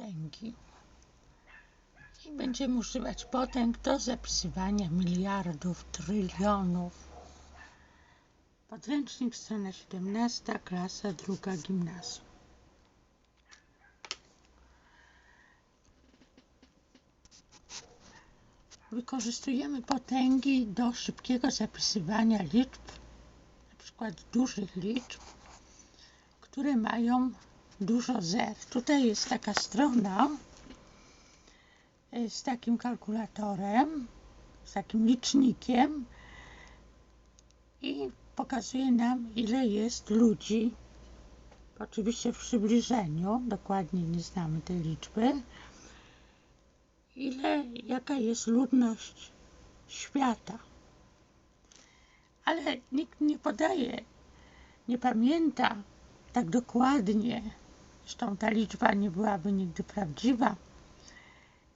potęgi. I będziemy używać potęg do zapisywania miliardów, trylionów. Podręcznik, strona 17, klasa druga gimnazjum. Wykorzystujemy potęgi do szybkiego zapisywania liczb, na przykład dużych liczb, które mają dużo zer. Tutaj jest taka strona e, z takim kalkulatorem, z takim licznikiem i pokazuje nam ile jest ludzi. Oczywiście w przybliżeniu, dokładnie nie znamy tej liczby. Ile, jaka jest ludność świata. Ale nikt nie podaje, nie pamięta tak dokładnie, zresztą ta liczba nie byłaby nigdy prawdziwa,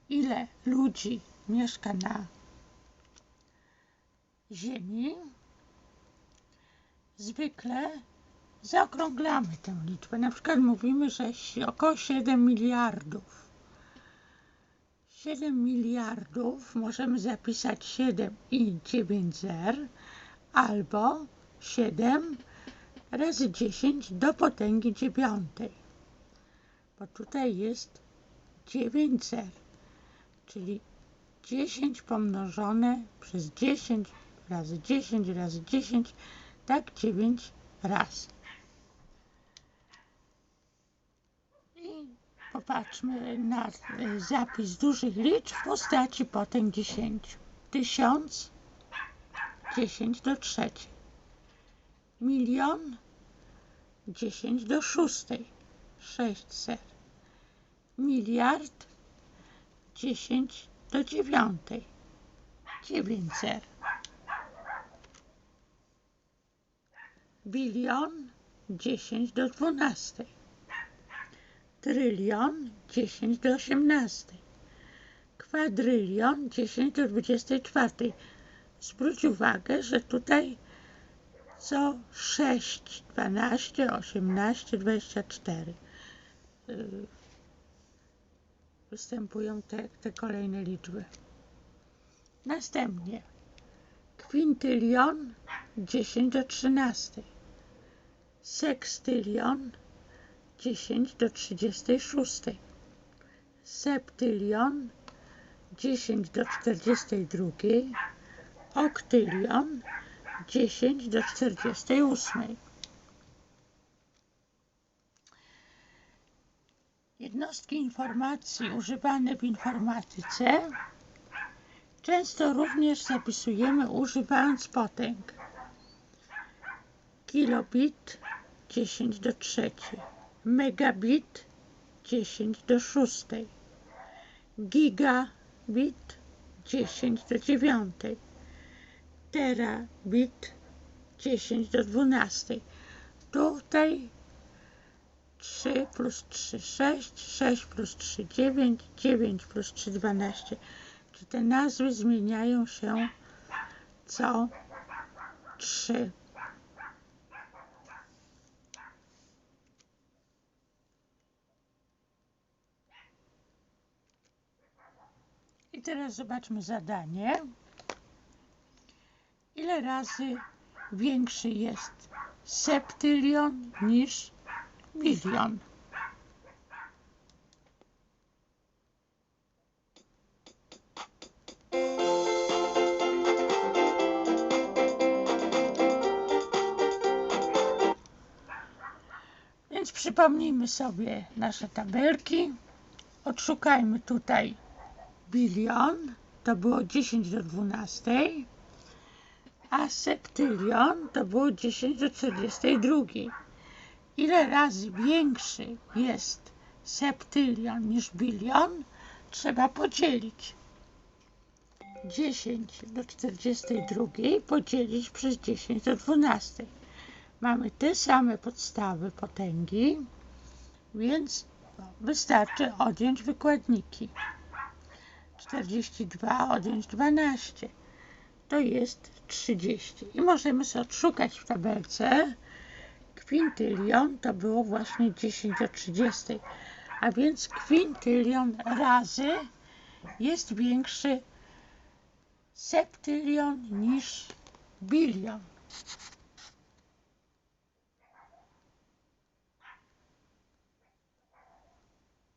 ile ludzi mieszka na Ziemi, zwykle zaokrąglamy tę liczbę. Na przykład mówimy, że około 7 miliardów. 7 miliardów możemy zapisać 7 i 9 zer albo 7 razy 10 do potęgi dziewiątej. Bo tutaj jest 9 zer, czyli 10 pomnożone przez 10 razy 10 razy 10, tak 9 razy. I popatrzmy na zapis dużych liczb w postaci potęg 10. 1000, 10 do trzeciej. Milion, 10 do szóstej. 600. Miliard, 10 do dziewiątej. 900. Bilion, 10 do dwunastej. Trylion, 10 do osiemnastej. Kwadrylion, 10 do dwudziestej czwartej. Zwróć uwagę, że tutaj co 6, 12, 18, 24 występują te, te kolejne liczby. Następnie kwintylion 10 do 13, sekstylion 10 do 36, septylion 10 do 42, oktylion 10 do 48. Jednostki informacji używane w informatyce często również zapisujemy używając potęg. Kilobit 10 do 3, megabit 10 do 6, gigabit 10 do 9, terabit 10 do 12. Tutaj 3 plus 3, 6, 6 plus 3, 9, 9 plus 3, 12. Czy te nazwy zmieniają się co 3. I teraz zobaczmy zadanie. Ile razy większy jest septylion niż milion? Więc przypomnijmy sobie nasze tabelki. Odszukajmy tutaj bilion, to było 10 do 12, a septylion to było 10 do 42. Ile razy większy jest septylion niż bilion, trzeba podzielić. 10 do 42 podzielić przez 10 do 12. Mamy te same podstawy potęgi, więc wystarczy odjąć wykładniki. 42 odjąć 12 to jest 30. I możemy sobie odszukać w tabelce kwintylion to było właśnie 10 do 30. a więc kwintylion razy jest większy septylion niż bilion.